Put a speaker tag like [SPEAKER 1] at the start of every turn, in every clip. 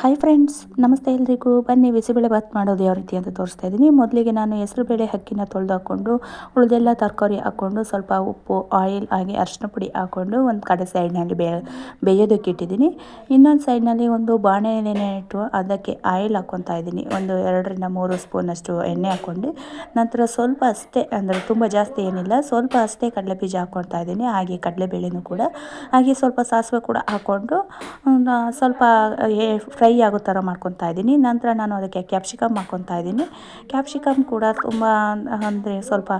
[SPEAKER 1] Hi friends ನಮಸ್ತೆ ಎಲ್ರಿಗೂ. ಬನ್ನಿ, ಬಿಸಿಬೇಳೆ ಭಾತ್ ಮಾಡೋದು ಯಾವ ರೀತಿ ಅಂತ ತೋರಿಸ್ತಾ ಇದ್ದೀನಿ. ಮೊದಲಿಗೆ ನಾನು ಹೆಸರುಬೇಳೆ ಹಕ್ಕಿನ ತೊಳೆದು ಹಾಕ್ಕೊಂಡು, ಉಳಿದೆಲ್ಲ ತರಕಾರಿ ಹಾಕ್ಕೊಂಡು, ಸ್ವಲ್ಪ ಉಪ್ಪು ಆಯಿಲ್ ಹಾಗೆ ಅರಿಶಿನ ಪುಡಿ ಹಾಕ್ಕೊಂಡು ಒಂದು ಕಡೆ ಸೈಡ್ನಲ್ಲಿ ಬೇ ಬೇಯೋದಕ್ಕೆ ಇಟ್ಟಿದ್ದೀನಿ. ಇನ್ನೊಂದು ಸೈಡ್ನಲ್ಲಿ ಒಂದು ಬಾಣಲೆನೇ ಇಟ್ಟು ಅದಕ್ಕೆ ಆಯಿಲ್ ಹಾಕ್ಕೊತಾ ಇದ್ದೀನಿ. ಒಂದು ಎರಡರಿಂದ ಮೂರು ಸ್ಪೂನಷ್ಟು ಎಣ್ಣೆ ಹಾಕ್ಕೊಂಡು. ನಂತರ ಸ್ವಲ್ಪ ಅಷ್ಟೇ, ಅಂದರೆ ತುಂಬ ಜಾಸ್ತಿ ಏನಿಲ್ಲ, ಸ್ವಲ್ಪ ಅಷ್ಟೇ ಕಡಲೆ ಬೀಜ ಹಾಕ್ಕೊತಾ ಇದ್ದೀನಿ. ಹಾಗೆ ಕಡಲೆಬೇಳೆನೂ ಕೂಡ. ಹಾಗೆ ಸ್ವಲ್ಪ ಸಾಸಿವೆ ಕೂಡ ಹಾಕ್ಕೊಂಡು ಸ್ವಲ್ಪ ಫ್ರೈ ಆಗೋ ಥರ ಮಾಡ್ಕೊತಾ ಇದ್ದೀನಿ. ನಂತರ ನಾನು ಅದಕ್ಕೆ ಕ್ಯಾಪ್ಸಿಕಮ್ ಹಾಕ್ಕೊತಾ ಇದ್ದೀನಿ. ಕ್ಯಾಪ್ಸಿಕಮ್ ಕೂಡ ತುಂಬ, ಅಂದರೆ ಸ್ವಲ್ಪ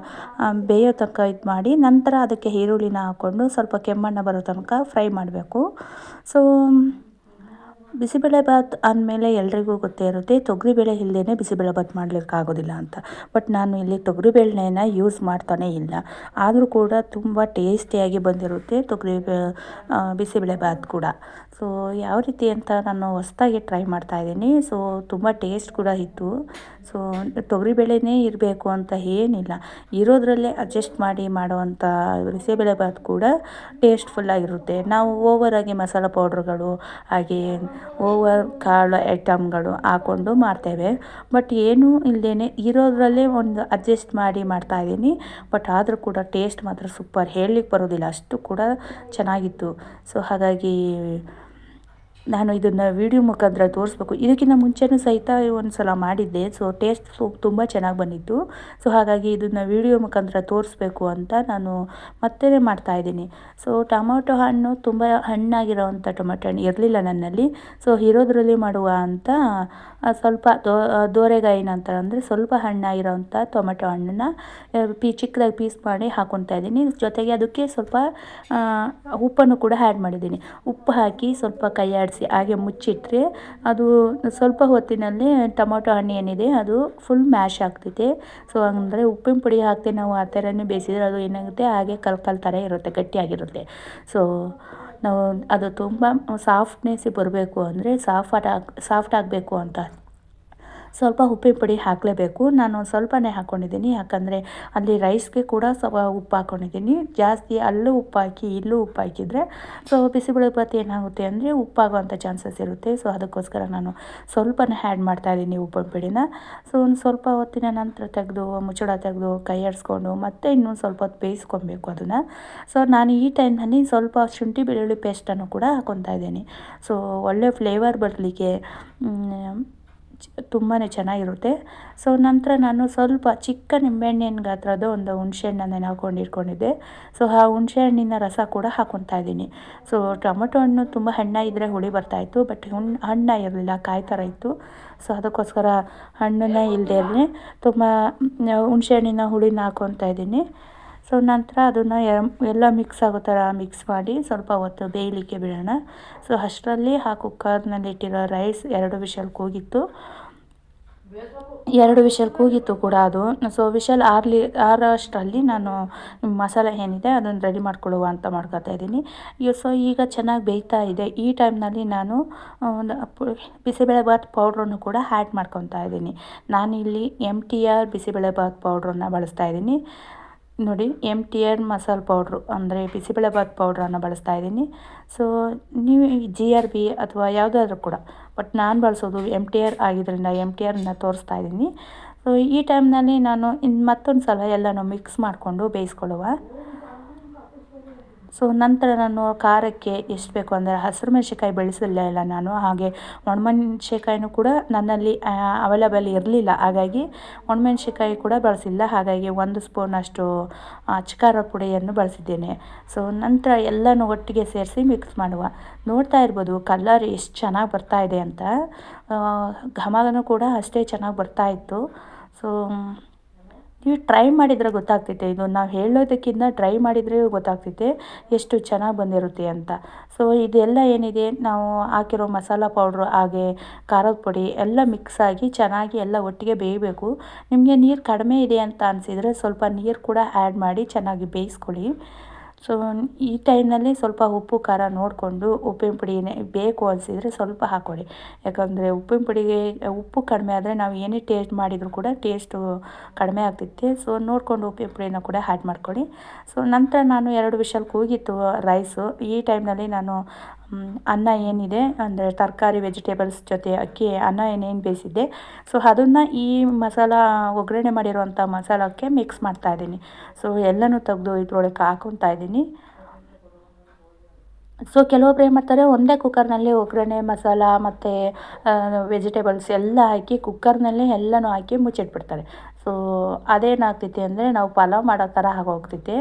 [SPEAKER 1] ಬೇಯೋ ತನಕ ಇದು ಮಾಡಿ ನಂತರ ಅದಕ್ಕೆ ಈರುಳ್ಳಿನ ಹಾಕ್ಕೊಂಡು ಸ್ವಲ್ಪ ಕೆಮ್ಮಣ್ಣ ಬರೋ ತನಕ ಫ್ರೈ ಮಾಡಬೇಕು. ಸೊ ಬಿಸಿಬೇಳೆಭಾತ್ ಅಂದಮೇಲೆ ಎಲ್ರಿಗೂ ಗೊತ್ತೇ ಇರುತ್ತೆ, ತೊಗರಿಬೇಳೆ ಇಲ್ಲದೇ ಬಿಸಿಬೇಳೆಭಾತ್ ಮಾಡಲಿಕ್ಕೆ ಆಗೋದಿಲ್ಲ ಅಂತ. ಬಟ್ ನಾನು ಇಲ್ಲಿ ತೊಗರಿಬೇಳೆನ ಯೂಸ್ ಮಾಡ್ತಾನೇ ಇಲ್ಲ. ಆದರೂ ಕೂಡ ತುಂಬ ಟೇಸ್ಟಿಯಾಗಿ ಬಂದಿರುತ್ತೆ ತೊಗರಿ ಬಿಸಿಬೇಳೆಭಾತ್ ಕೂಡ. ಸೊ ಯಾವ ರೀತಿ ಅಂತ ನಾನು ಹೊಸ್ದಾಗಿ ಟ್ರೈ ಮಾಡ್ತಾ ಇದ್ದೀನಿ. ಸೊ ತುಂಬ ಟೇಸ್ಟ್ ಕೂಡ ಇತ್ತು. ಸೊ ತೊಗರಿಬೇಳೆನೇ ಇರಬೇಕು ಅಂತ ಏನಿಲ್ಲ. ಇರೋದ್ರಲ್ಲೇ ಅಡ್ಜಸ್ಟ್ ಮಾಡಿ ಮಾಡುವಂಥ ಬಿಸಿಬೇಳೆಭಾತ್ ಕೂಡ ಟೇಸ್ಟ್ಫುಲ್ಲಾಗಿರುತ್ತೆ. ನಾವು ಓವರಾಗಿ ಮಸಾಲೆ ಪೌಡ್ರ್ಗಳು ಹಾಗೆ ಓವರ್ ಕಾಳು ಐಟಮ್ಗಳು ಹಾಕ್ಕೊಂಡು ಮಾಡ್ತೇವೆ. ಬಟ್ ಏನೂ ಇಲ್ಲದೇ ಇರೋದರಲ್ಲೇ ಒಂದು ಅಡ್ಜಸ್ಟ್ ಮಾಡಿ ಮಾಡ್ತಾಯಿದ್ದೀನಿ ಬಟ್ ಆದರೂ ಕೂಡ ಟೇಸ್ಟ್ ಮಾತ್ರ ಸೂಪರ್ ಹೇಳಲಿಕ್ಕೆ ಬರೋದಿಲ್ಲ. ಅಷ್ಟು ಕೂಡ ಚೆನ್ನಾಗಿತ್ತು. ಸೊ ಹಾಗಾಗಿ ನಾನು ಇದನ್ನು ವೀಡಿಯೋ ಮುಖಾಂತರ ತೋರಿಸ್ಬೇಕು. ಇದಕ್ಕಿಂತ ಮುಂಚೆನೂ ಸಹಿತ ಒಂದು ಸಲ ಮಾಡಿದ್ದೆ. ಸೊ ಟೇಸ್ಟ್ ಸೂಪ್ ತುಂಬ ಚೆನ್ನಾಗಿ ಬಂದಿತ್ತು. ಸೊ ಹಾಗಾಗಿ ಇದನ್ನು ವೀಡಿಯೋ ಮುಖಾಂತರ ತೋರಿಸ್ಬೇಕು ಅಂತ ನಾನು ಮತ್ತೆ ಮಾಡ್ತಾಯಿದ್ದೀನಿ ಸೊ ಟೊಮೊಟೊ ಹಣ್ಣು ತುಂಬ ಹಣ್ಣಾಗಿರೋವಂಥ ಟೊಮೊಟೊ ಹಣ್ಣು ಇರಲಿಲ್ಲ ನನ್ನಲ್ಲಿ. ಸೊ ಇರೋದ್ರಲ್ಲಿ ಮಾಡುವ ಅಂತ ಸ್ವಲ್ಪ ದೋ ದೋರೆಗಾಯಿನ ಅಂತ ಅಂದರೆ ಸ್ವಲ್ಪ ಹಣ್ಣಾಗಿರೋವಂಥ ಟೊಮೆಟೊ ಹಣ್ಣನ್ನ ಪೀ, ಚಿಕ್ಕದಾಗಿ ಪೀಸ್ ಮಾಡಿ ಹಾಕೊತಾ ಇದ್ದೀನಿ. ಜೊತೆಗೆ ಅದಕ್ಕೆ ಸ್ವಲ್ಪ ಉಪ್ಪನ್ನು ಕೂಡ ಆ್ಯಡ್ ಮಾಡಿದ್ದೀನಿ. ಉಪ್ಪು ಹಾಕಿ ಸ್ವಲ್ಪ ಕೈ ಆಡಿಸಿ ಹಾಗೆ ಮುಚ್ಚಿಟ್ಟರೆ ಅದು ಸ್ವಲ್ಪ ಹೊತ್ತಿನಲ್ಲಿ ಟೊಮೊಟೊ ಹಣ್ಣು ಏನಿದೆ ಅದು ಫುಲ್ ಮ್ಯಾಶ್ ಆಗ್ತೈತೆ. ಸೊ ಅಂದರೆ ಉಪ್ಪಿನ ಪುಡಿ ಹಾಕ್ತೀವಿ ನಾವು ಆ ಥರನೇ ಬೇಯಿಸಿದ್ರೆ ಅದು ಏನಾಗುತ್ತೆ ಹಾಗೆ ಕಲ್ಕಲ್ ಕಲ್ ಥರ ಇರುತ್ತೆ, ಗಟ್ಟಿಯಾಗಿರುತ್ತೆ. ಸೊ ನಾವು ಅದು ತುಂಬ ಸಾಫ್ಟ್ನೆಸ್ ಬರಬೇಕು ಅಂದರೆ ಸಾಫ್ಟ್ ಸಾಫ್ಟ್ ಆಗಬೇಕು ಅಂತ. ಸ್ವಲ್ಪ ಉಪ್ಪಿನ ಪುಡಿ ಹಾಕಲೇಬೇಕು. ನಾನು ಸ್ವಲ್ಪನೇ ಹಾಕ್ಕೊಂಡಿದ್ದೀನಿ ಯಾಕಂದರೆ ಅಲ್ಲಿ ರೈಸ್ಗೆ ಕೂಡ ಸ್ವಲ್ಪ ಉಪ್ಪು ಹಾಕ್ಕೊಂಡಿದ್ದೀನಿ ಜಾಸ್ತಿ ಅಲ್ಲೂ ಉಪ್ಪು ಹಾಕಿ ಇಲ್ಲೂ ಉಪ್ಪು ಹಾಕಿದರೆ ಸೊ ಬಿಸಿಬೇಳೆಭಾತ್ ಏನಾಗುತ್ತೆ ಅಂದರೆ ಉಪ್ಪಾಗುವಂಥ ಚಾನ್ಸಸ್ ಇರುತ್ತೆ. ಸೊ ಅದಕ್ಕೋಸ್ಕರ ನಾನು ಸ್ವಲ್ಪನೇ ಆ್ಯಡ್ ಮಾಡ್ತಾಯಿದ್ದೀನಿ ಉಪ್ಪಿನ ಪುಡಿನ. ಸೊ ಒಂದು ಸ್ವಲ್ಪ ಹೊತ್ತಿನ ನಂತರ ತೆಗೆದು, ಮುಚ್ಚಳ ತೆಗೆದು, ಕೈ ಆಡಿಸ್ಕೊಂಡು ಮತ್ತೆ ಇನ್ನೊಂದು ಸ್ವಲ್ಪ ಹೊತ್ತು ಬೇಯಿಸ್ಕೊಬೇಕು ಅದನ್ನು. ಸೊ ನಾನು ಈ ಟೈಮ್ನಲ್ಲಿ ಸ್ವಲ್ಪ ಶುಂಠಿ ಬೆಳ್ಳುಳ್ಳಿ ಪೇಸ್ಟನ್ನು ಕೂಡ ಹಾಕೊತಾ ಇದ್ದೀನಿ. ಸೊ ಒಳ್ಳೆ ಫ್ಲೇವರ್ ಬರಲಿಕ್ಕೆ ತುಂಬಾ ಚೆನ್ನಾಗಿರುತ್ತೆ. ಸೊ, ನಂತರ ನಾನು ಸ್ವಲ್ಪ ಚಿಕ್ಕ ನಿಂಬೆಹಣ್ಣಿನ ಗಾತ್ರದ ಒಂದು ಹುಣಸೆಹಣ್ಣನ್ನು ನಾನು ಇಟ್ಕೊಂಡಿದ್ದೆ ಸೊ, ಆ ಹುಣಸೆಹಣ್ಣಿನ ರಸ ಕೂಡ ಹಾಕೊತಾ ಇದ್ದೀನಿ. ಸೊ, ಟೊಮೊಟೊ ಹಣ್ಣು ತುಂಬ ಹಣ್ಣಾಗಿದ್ದರೆ ಹುಳಿ ಬರ್ತಾಯಿತ್ತು ಬಟ್ ಹುಣ್ಣು ಇರಲಿಲ್ಲ, ಕಾಯಿ ಥರ ಇತ್ತು. ಸೊ, ಅದಕ್ಕೋಸ್ಕರ ಹಣ್ಣನ್ನೇ ಇಲ್ಲದೇ ಇರಲಿ. ತುಂಬ ಹುಣಸೆ ಹಣ್ಣಿನ ಹುಳಿನ ಹಾಕೊತಾ ಇದ್ದೀನಿ. ಸೊ ನಂತರ ಅದನ್ನು ಎಲ್ಲ ಮಿಕ್ಸ್ ಆಗೋ ಥರ ಮಿಕ್ಸ್ ಮಾಡಿ ಸ್ವಲ್ಪ ಹೊತ್ತು ಬೇಯಲಿಕ್ಕೆ ಬಿಡೋಣ. ಸೊ ಅಷ್ಟರಲ್ಲಿ ಆ ಕುಕ್ಕರ್ನಲ್ಲಿ ಇಟ್ಟಿರೋ ರೈಸ್ ಎರಡು ವಿಷಲ್ ಕೂಗಿತ್ತು. ಎರಡು ವಿಷಲ್ ಕೂಗಿತ್ತು ಕೂಡ ಅದು. ಸೊ ವಿಷಲ್ ಆರ್ಲಿ, ಆರೋಷ್ಟರಲ್ಲಿ ನಾನು ಮಸಾಲೆ ಏನಿದೆ ಅದನ್ನು ರೆಡಿ ಮಾಡ್ಕೊಳ್ಳುವ ಅಂತ ಮಾಡ್ಕೊತಾ ಇದ್ದೀನಿ. ಸೊ ಈಗ ಚೆನ್ನಾಗಿ ಬೇಯ್ತಾ ಇದೆ. ಈ ಟೈಮ್ನಲ್ಲಿ ನಾನು ಬಿಸಿಬೇಳೆಭಾತ್ ಪೌಡ್ರನ್ನು ಕೂಡ ಆ್ಯಡ್ ಮಾಡ್ಕೊತಾ ಇದ್ದೀನಿ. ನಾನಿಲ್ಲಿ ಎಂ ಟಿ ಆರ್ ಬಿಸಿಬೇಳೆಬಾತ್ ಪೌಡ್ರನ್ನ ಬಳಸ್ತಾ ಇದ್ದೀನಿ. ನೋಡಿ ಎಂ ಟಿ ಆರ್ ಮಸಾಲೆ ಪೌಡ್ರು ಅಂದರೆ ಬಿಸಿಬೇಳೆಭಾತ್ ಪೌಡ್ರನ್ನು ಬಳಸ್ತಾ ಇದ್ದೀನಿ. ಸೊ ನೀವು ಜಿ ಆರ್ ಬಿ ಅಥವಾ ಯಾವುದಾದ್ರೂ ಕೂಡ ಬಟ್ ನಾನು ಬಳಸೋದು ಎಂ ಟಿ ಆರ್ ಆಗಿದ್ದರಿಂದ ಎಂ ಟಿ ಆರ್ನ ತೋರಿಸ್ತಾ ಇದ್ದೀನಿ. ಸೊ ಈ ಟೈಮ್ನಲ್ಲಿ ನಾನು ಇನ್ನು ಮತ್ತೊಂದು ಸಲ ಎಲ್ಲನೂ ಮಿಕ್ಸ್ ಮಾಡಿಕೊಂಡು ಬೇಯಿಸ್ಕೊಳ್ಳುವ. ಸೊ ನಂತರ ನಾನು ಖಾರಕ್ಕೆ ಎಷ್ಟು ಬೇಕು ಅಂದರೆ ಹಸಿರು ಮೆಣಸಿನ್ಕಾಯಿ ಬೆಳೆಸಿಲ್ಲ ಇಲ್ಲ ನಾನು. ಹಾಗೆ ಒಣಮೆಣ್ಸಿನ್ಕಾಯಿನೂ ಕೂಡ ನನ್ನಲ್ಲಿ ಅವೈಲೇಬಲ್ ಇರಲಿಲ್ಲ. ಹಾಗಾಗಿ ಒಣಮೆಣ್ಸಿನ್ಕಾಯಿ ಕೂಡ ಬಳಸಿಲ್ಲ. ಹಾಗಾಗಿ ಒಂದು ಸ್ಪೂನಷ್ಟು ಚಿಕಾರ ಪುಡಿಯನ್ನು ಬಳಸಿದ್ದೇನೆ. ಸೊ ನಂತರ ಎಲ್ಲನೂ ಒಟ್ಟಿಗೆ ಸೇರಿಸಿ ಮಿಕ್ಸ್ ಮಾಡುವ. ನೋಡ್ತಾ ಇರ್ಬೋದು ಕಲರ್ ಎಷ್ಟು ಚೆನ್ನಾಗಿ ಬರ್ತಾ ಇದೆ ಅಂತ. ಘಮನೂ ಕೂಡ ಅಷ್ಟೇ ಚೆನ್ನಾಗಿ ಬರ್ತಾ ಇತ್ತು. ಸೊ ನೀವು ಟ್ರೈ ಮಾಡಿದರೆ ಗೊತ್ತಾಗ್ತೈತೆ. ಇದು ನಾವು ಹೇಳೋದಕ್ಕಿಂತ ಟ್ರೈ ಮಾಡಿದರೆ ಗೊತ್ತಾಗ್ತೈತೆ ಎಷ್ಟು ಚೆನ್ನಾಗಿ ಬಂದಿರುತ್ತೆ ಅಂತ. ಸೊ ಇದೆಲ್ಲ ಏನಿದೆ? ನಾವು ಹಾಕಿರೋ ಮಸಾಲ ಪೌಡ್ರು ಹಾಗೆ ಖಾರದ ಪುಡಿ ಎಲ್ಲ ಮಿಕ್ಸ್ ಆಗಿ ಚೆನ್ನಾಗಿ ಎಲ್ಲ ಒಟ್ಟಿಗೆ ಬೇಯಬೇಕು. ನಿಮಗೆ ನೀರು ಕಡಿಮೆ ಇದೆ ಅಂತ ಅನಿಸಿದರೆ ಸ್ವಲ್ಪ ನೀರು ಕೂಡ ಆ್ಯಡ್ ಮಾಡಿ ಚೆನ್ನಾಗಿ ಬೇಯಿಸ್ಕೊಳ್ಳಿ. ಸೊ ಈ ಟೈಮ್ನಲ್ಲಿ ಸ್ವಲ್ಪ ಉಪ್ಪು, ಖಾರ ನೋಡಿಕೊಂಡು ಉಪ್ಪಿನ ಪುಡಿನೇ ಬೇಕು ಅನಿಸಿದರೆ ಸ್ವಲ್ಪ ಹಾಕ್ಕೊಳ್ಳಿ ಯಾಕಂದರೆ ಉಪ್ಪಿನ ಪುಡಿಗೆ ಉಪ್ಪು ಕಡಿಮೆ ಆದರೆ ನಾವು ಏನೇ ಟೇಸ್ಟ್ ಮಾಡಿದರೂ ಕೂಡ ಟೇಸ್ಟು ಕಡಿಮೆ ಆಗ್ತೈತೆ ಸೊ ನೋಡಿಕೊಂಡು ಉಪ್ಪಿನ ಪುಡಿನ ಕೂಡ ಆ್ಯಡ್ ಮಾಡ್ಕೊಳ್ಳಿ ಸೊ ನಂತರ ನಾನು ಎರಡು ವಿಷಲ್ ಕೂಗಿತ್ತು ರೈಸು ಈ ಟೈಮ್ನಲ್ಲಿ ನಾನು ಅನ್ನ ಏನಿದೆ, ಅಂದರೆ ತರಕಾರಿ ವೆಜಿಟೇಬಲ್ಸ್ ಜೊತೆ ಅಕ್ಕಿ, ಅನ್ನ ಏನೇನು ಬೇಯಿಸಿದ್ದೆ. ಸೊ ಅದನ್ನು ಈ ಮಸಾಲ, ಒಗ್ಗರಣೆ ಮಾಡಿರೋವಂಥ ಮಸಾಲಕ್ಕೆ ಮಿಕ್ಸ್ ಮಾಡ್ತಾ ಇದ್ದೀನಿ. ಸೊ ಎಲ್ಲನೂ ತೆಗೆದು ಇದ್ರೊಳಗೆ ಹಾಕೊತಾ ಇದ್ದೀನಿ. ಸೊ ಕೆಲವೊಬ್ರು ಏನು ಮಾಡ್ತಾರೆ, ಒಂದೇ ಕುಕ್ಕರ್ನಲ್ಲಿ ಒಗ್ಗರಣೆ, ಮಸಾಲ ಮತ್ತು ವೆಜಿಟೇಬಲ್ಸ್ ಎಲ್ಲ ಹಾಕಿ ಕುಕ್ಕರ್ನಲ್ಲೇ ಎಲ್ಲನೂ ಹಾಕಿ ಮುಚ್ಚಿಟ್ಬಿಡ್ತಾರೆ. ಸೊ ಅದೇನಾಗ್ತೈತೆ ಅಂದರೆ ನಾವು ಪಲಾವ್ ಮಾಡೋ ಥರ ಆಗೋಗ್ತೈತೆ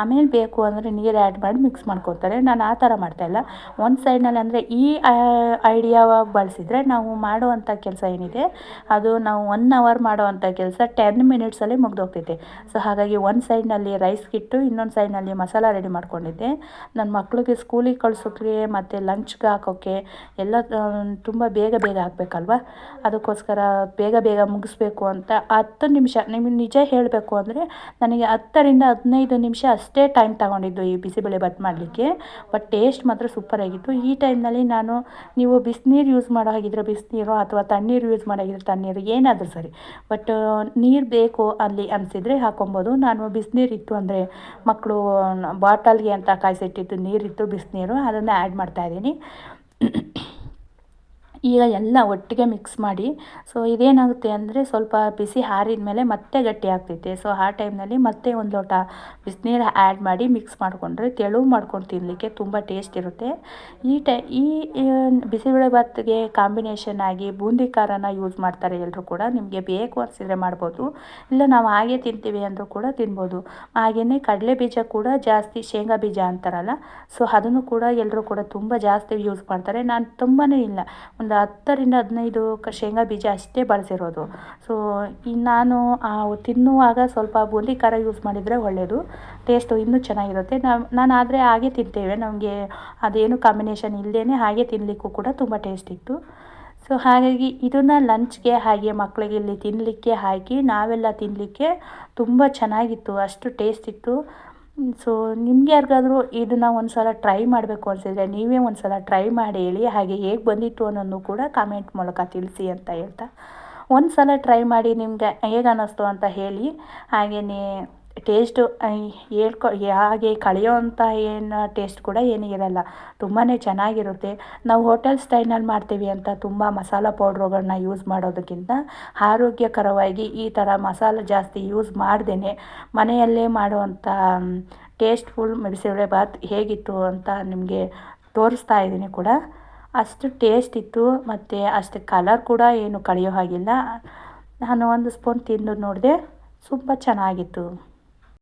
[SPEAKER 1] ಆಮೇಲೆ ಬೇಕು ಅಂದರೆ ನೀರು ಆ್ಯಡ್ ಮಾಡಿ ಮಿಕ್ಸ್ ಮಾಡ್ಕೊತಾರೆ. ನಾನು ಆ ಥರ ಮಾಡ್ತಾಯಿಲ್ಲ ಒಂದು ಸೈಡ್ನಲ್ಲಿ ಅಂದರೆ ಈ ಐಡಿಯಾ ಬಳಸಿದರೆ ನಾವು ಮಾಡುವಂಥ ಕೆಲಸ ಏನಿದೆ, ಅದು ನಾವು ಒನ್ ಅವರ್ ಮಾಡುವಂಥ ಕೆಲಸ ಟೆನ್ ಮಿನಿಟ್ಸಲ್ಲಿ ಮುಗ್ದೋಗ್ತೈತೆ ಸೊ ಹಾಗಾಗಿ ಒಂದು ಸೈಡ್ನಲ್ಲಿ ರೈಸ್ ಕಿಟ್ಟು, ಇನ್ನೊಂದು ಸೈಡ್ನಲ್ಲಿ ಮಸಾಲ ರೆಡಿ ಮಾಡ್ಕೊಂಡಿದ್ದೆ. ನನ್ನ ಮಕ್ಳಿಗೆ ಸ್ಕೂಲಿಗೆ ಕಳ್ಸೋಕ್ಕೆ ಮತ್ತು ಲಂಚ್ಗೆ ಹಾಕೋಕ್ಕೆ ಎಲ್ಲ ತುಂಬ ಬೇಗ ಬೇಗ ಹಾಕಬೇಕಲ್ವ? ಅದಕ್ಕೋಸ್ಕರ ಬೇಗ ಬೇಗ ಮುಗಿಸ್ಬೇಕು ಅಂತ ಹತ್ತು ನಿಮಿಷ ನಿಮಗೆ ನಿಜ ಹೇಳಬೇಕು ಅಂದರೆ ನನಗೆ ಹತ್ತರಿಂದ ಹದಿನೈದು ನಿಮಿಷ ಅಷ್ಟೇ ಟೈಮ್ ತಗೊಂಡಿದ್ದು ಈ ಬಿಸಿಬೇಳೆ ಬಾತ್ ಮಾಡಲಿಕ್ಕೆ. ಬಟ್ ಟೇಸ್ಟ್ ಮಾತ್ರ ಸೂಪರಾಗಿತ್ತು ಈ ಟೈಮ್ನಲ್ಲಿ ನಾನು ನೀವು ಬಿಸಿನೀರು ಯೂಸ್ ಮಾಡೋ ಹಾಗಿದ್ರೆ ಬಿಸಿನೀರು ಅಥವಾ ತಣ್ಣೀರು ಯೂಸ್ ಮಾಡೋ ಹಾಗಿದ್ರೆ ತಣ್ಣೀರು ಏನಾದರೂ ಸರಿ. ಬಟ್ ನೀರು ಬೇಕು ಅಲ್ಲಿ ಅನಿಸಿದರೆ ಹಾಕೊಬೋದು. ನಾನು ಬಿಸಿನೀರು ಇತ್ತು ಅಂದರೆ ಮಕ್ಕಳು ಬಾಟಲ್ಗೆ ಅಂತ ಕಾಯಿಸಿಟ್ಟಿದ್ದು ನೀರಿತ್ತು, ಬಿಸಿನೀರು ಅದನ್ನು ಆ್ಯಡ್ ಮಾಡ್ತಾಯಿದ್ದೀನಿ ಈಗ ಎಲ್ಲ ಒಟ್ಟಿಗೆ ಮಿಕ್ಸ್ ಮಾಡಿ. ಸೊ ಇದೇನಾಗುತ್ತೆ ಅಂದರೆ ಸ್ವಲ್ಪ ಬಿಸಿ ಆರಿದ ಮೇಲೆ ಮತ್ತೆ ಗಟ್ಟಿ ಆಗ್ತೈತೆ. ಸೊ ಆ ಟೈಮ್ನಲ್ಲಿ ಮತ್ತೆ ಒಂದು ಲೋಟ ಬಿಸಿನೀರು ಆ್ಯಡ್ ಮಾಡಿ ಮಿಕ್ಸ್ ಮಾಡಿಕೊಂಡ್ರೆ ತೆಳು ಮಾಡ್ಕೊಂಡು ತಿನ್ನಲಿಕ್ಕೆ ತುಂಬ ಟೇಸ್ಟ್ ಇರುತ್ತೆ. ಈ ಟೈ, ಈ ಬಿಸಿಬೇಳೆ ಭಾತ್ಗೆ ಕಾಂಬಿನೇಷನ್ ಆಗಿ ಬೂಂದಿ ಖಾರನ ಯೂಸ್ ಮಾಡ್ತಾರೆ ಎಲ್ಲರೂ ಕೂಡ. ನಿಮಗೆ ಬೇಕು ಅನಿಸಿದ್ರೆ ಮಾಡ್ಬೋದು. ಇಲ್ಲ ನಾವು ಹಾಗೆ ತಿಂತೀವಿ ಅಂದರೂ ಕೂಡ ತಿನ್ಬೋದು. ಹಾಗೆಯೇ ಕಡಲೆ ಬೀಜ ಕೂಡ ಜಾಸ್ತಿ, ಶೇಂಗಾ ಬೀಜ ಅಂತಾರಲ್ಲ. ಸೊ ಅದನ್ನು ಕೂಡ ಎಲ್ಲರೂ ಕೂಡ ತುಂಬ ಜಾಸ್ತಿ ಯೂಸ್ ಮಾಡ್ತಾರೆ. ನಾನು ತುಂಬಾ ಇಲ್ಲ. ಒಂದು ಹತ್ತರಿಂದ ಹದಿನೈದು ಕ ಶೇಂಗಾ ಬೀಜ ಅಷ್ಟೇ ಬಳಸಿರೋದು. ಸೊ ಇನ್ನು ನಾನು ತಿನ್ನುವಾಗ ಸ್ವಲ್ಪ ಬೂಂದಿ ಖಾರ ಯೂಸ್ ಮಾಡಿದರೆ ಒಳ್ಳೆಯದು ಟೇಸ್ಟು ಇನ್ನೂ ಚೆನ್ನಾಗಿರುತ್ತೆ. ನಾವು, ನಾನು ಆದರೆ ಹಾಗೆ ತಿಂತೇವೆ. ನಮಗೆ ಅದೇನು ಕಾಂಬಿನೇಷನ್ ಇಲ್ಲದೇ ಹಾಗೆ ತಿನ್ನಲಿಕ್ಕೂ ಕೂಡ ತುಂಬ ಟೇಸ್ಟ್ ಇತ್ತು. ಸೊ ಹಾಗಾಗಿ ಇದನ್ನು ಲಂಚ್ಗೆ ಹಾಗೆ ಮಕ್ಕಳಿಗೆ ಇಲ್ಲಿ ತಿನ್ನಲಿಕ್ಕೆ ಹಾಕಿ ನಾವೆಲ್ಲ ತಿನ್ನಲಿಕ್ಕೆ ತುಂಬ ಚೆನ್ನಾಗಿತ್ತು. ಅಷ್ಟು ಟೇಸ್ಟ್ ಇತ್ತು. ಸೊ ನಿಮ್ಗೆ ಯಾರಿಗಾದರೂ ಇದನ್ನು ಒಂದು ಸಲ ಟ್ರೈ ಮಾಡಬೇಕು ಅನ್ಸಿದ್ರೆ ನೀವೇ ಒಂದು ಸಲ ಟ್ರೈ ಮಾಡಿ ಹೇಳಿ, ಹಾಗೆ ಹೇಗೆ ಬಂದಿತ್ತು ಅನ್ನೋದನ್ನು ಕೂಡ ಕಾಮೆಂಟ್ ಮೂಲಕ ತಿಳಿಸಿ ಅಂತ ಹೇಳ್ತಾ. ಒಂದು ಸಲ ಟ್ರೈ ಮಾಡಿ ನಿಮಗೆ ಹೇಗೆ ಅನ್ನಿಸ್ತು ಅಂತ ಹೇಳಿ, ಹಾಗೆಯೇ ಟೇಸ್ಟು ಹೇಳ್ಕೊ, ಹಾಗೆ ಕಳೆಯೋವಂಥ ಏನು ಟೇಸ್ಟ್ ಕೂಡ ಏನೂ ಇರಲ್ಲ. ತುಂಬಾ ಚೆನ್ನಾಗಿರುತ್ತೆ. ನಾವು ಹೋಟೆಲ್ ಸ್ಟೈಲ್ನಲ್ಲಿ ಮಾಡ್ತೀವಿ ಅಂತ ತುಂಬ ಮಸಾಲ ಪೌಡ್ರುಗಳನ್ನ ಯೂಸ್ ಮಾಡೋದಕ್ಕಿಂತ ಆರೋಗ್ಯಕರವಾಗಿ ಈ ಥರ ಮಸಾಲೆ ಜಾಸ್ತಿ ಯೂಸ್ ಮಾಡ್ದೇ ಮನೆಯಲ್ಲೇ ಮಾಡುವಂಥ ಟೇಸ್ಟ್ಫುಲ್ ಬಾತ್ ಹೇಗಿತ್ತು ಅಂತ ನಿಮಗೆ ತೋರಿಸ್ತಾ ಇದ್ದೀನಿ ಕೂಡ. ಅಷ್ಟು ಟೇಸ್ಟ್ ಇತ್ತು ಮತ್ತು ಅಷ್ಟು ಕಲರ್ ಕೂಡ ಏನು ಕಳೆಯೋ ಹಾಗಿಲ್ಲ. ನಾನು ಒಂದು ಸ್ಪೂನ್ ತಿಂದು ನೋಡಿದೆ. ತುಂಬ ಚೆನ್ನಾಗಿತ್ತು.